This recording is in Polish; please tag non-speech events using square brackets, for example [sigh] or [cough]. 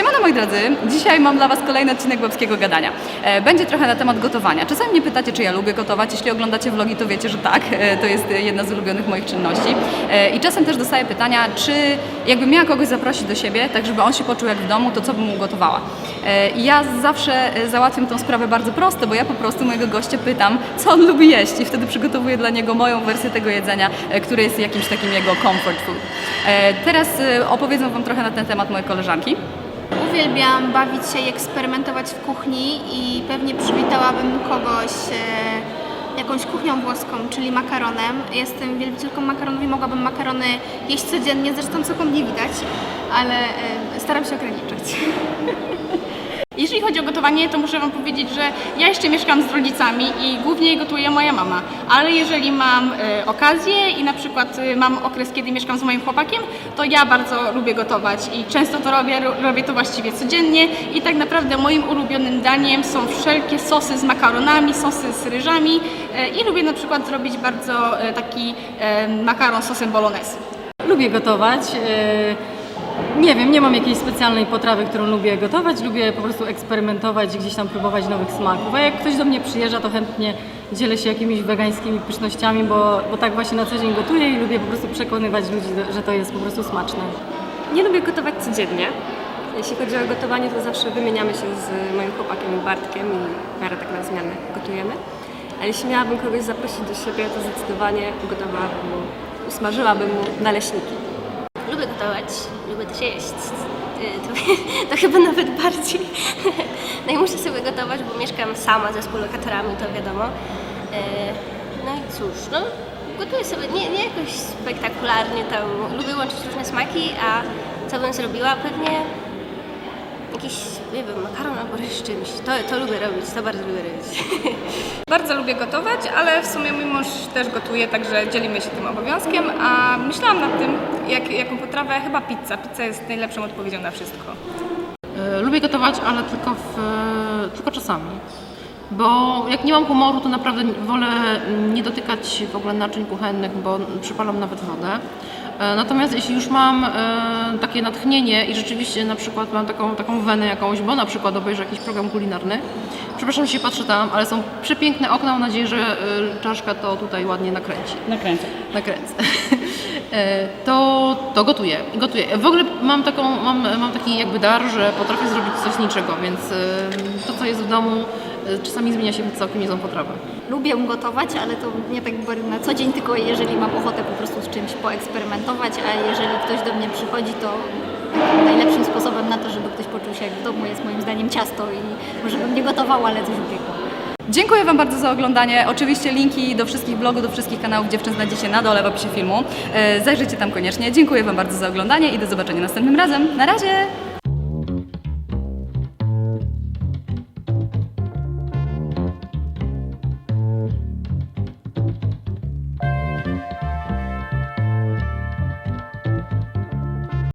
Siemano moi drodzy, dzisiaj mam dla Was kolejny odcinek Babskiego Gadania. E, Będzie trochę na temat gotowania. Czasami mnie pytacie, czy ja lubię gotować. Jeśli oglądacie vlogi, to wiecie, że tak. E, To jest jedna z ulubionych moich czynności. E, I czasem też dostaję pytania, czy jakbym miała kogoś zaprosić do siebie, tak żeby on się poczuł jak w domu, to co bym mu gotowała. I ja zawsze załatwiam tą sprawę bardzo prosto, bo ja po prostu mojego gościa pytam, co on lubi jeść i wtedy przygotowuję dla niego moją wersję tego jedzenia, które jest jakimś takim jego comfort food. Teraz opowiedzą Wam trochę na ten temat moje koleżanki. Uwielbiam bawić się i eksperymentować w kuchni i pewnie przywitałabym kogoś e, jakąś kuchnią włoską, czyli makaronem. Jestem wielbicielką makaronów i mogłabym makarony jeść codziennie, zresztą całkiem nie widać, ale e, staram się ograniczać. [laughs] Jeżeli chodzi o gotowanie, to muszę Wam powiedzieć, że ja jeszcze mieszkam z rodzicami i głównie gotuje moja mama. Ale jeżeli mam e, okazję i na przykład e, mam okres, kiedy mieszkam z moim chłopakiem, to ja bardzo lubię gotować i często to robię, ro- robię to właściwie codziennie i tak naprawdę moim ulubionym daniem są wszelkie sosy z makaronami, sosy z ryżami e, i lubię na przykład zrobić bardzo taki makaron sosem bolognese. Lubię gotować. Nie wiem, nie mam jakiejś specjalnej potrawy, którą lubię gotować. Lubię po prostu eksperymentować gdzieś tam próbować nowych smaków. A jak ktoś do mnie przyjeżdża, to chętnie dzielę się jakimiś wegańskimi pysznościami, bo, bo tak właśnie na co dzień gotuję i lubię po prostu przekonywać ludzi, że to jest po prostu smaczne. Nie lubię gotować codziennie. Jeśli chodzi o gotowanie, to zawsze wymieniamy się z moim chłopakiem Bartkiem i w miarę tak na zmianę gotujemy. A jeśli miałabym kogoś zaprosić do siebie, to zdecydowanie ugotowałabym mu, usmażyłabym mu naleśniki. Lubię gotować, lubię też jeść. Y, To, [laughs] to chyba nawet bardziej. [laughs] No i muszę sobie gotować, bo mieszkam sama ze współlokatorami, to wiadomo. Y, No i cóż, no gotuję sobie nie, nie jakoś spektakularnie tam. Lubię łączyć różne smaki, a co bym zrobiła? Pewnie jakiś, nie wiem, makaron albo ryż czymś. To, to lubię robić, to bardzo lubię robić. [laughs] Bardzo lubię gotować, ale w sumie mój mąż też gotuje, także dzielimy się tym obowiązkiem, a myślałam nad tym, jak, jaką potrawę, chyba pizza. Pizza jest najlepszą odpowiedzią na wszystko. E, Lubię gotować, ale tylko, w, tylko czasami. Bo jak nie mam humoru, to naprawdę wolę nie dotykać w ogóle naczyń kuchennych, bo przypalam nawet wodę. E, Natomiast jeśli już mam e, takie natchnienie i rzeczywiście na przykład mam taką, taką wenę jakąś, bo na przykład obejrzę jakiś program kulinarny, przepraszam, że się patrzę tam, ale są przepiękne okna, mam nadzieję, że e, czaszka to tutaj ładnie nakręci Nakręcę. nakręcę. [laughs] E, to, to gotuję. gotuję. W ogóle mam, taką, mam, mam taki jakby dar, że potrafię zrobić coś z niczego, więc e, to, co jest w domu, czasami zmienia się w całkiem niezłą potrawę. Lubię gotować, ale to nie tak bardzo na co dzień, tylko jeżeli mam ochotę po prostu z czymś poeksperymentować, a jeżeli ktoś do mnie przychodzi, to najlepszym sposobem na to, żeby ktoś poczuł się jak w domu jest moim zdaniem ciasto i może bym nie gotowała, ale coś upiekła. Dziękuję Wam bardzo za oglądanie. Oczywiście linki do wszystkich blogów, do wszystkich kanałów dziewczyn znajdziecie na dole w opisie filmu. E, Zajrzyjcie tam koniecznie. Dziękuję Wam bardzo za oglądanie i do zobaczenia następnym razem. Na razie!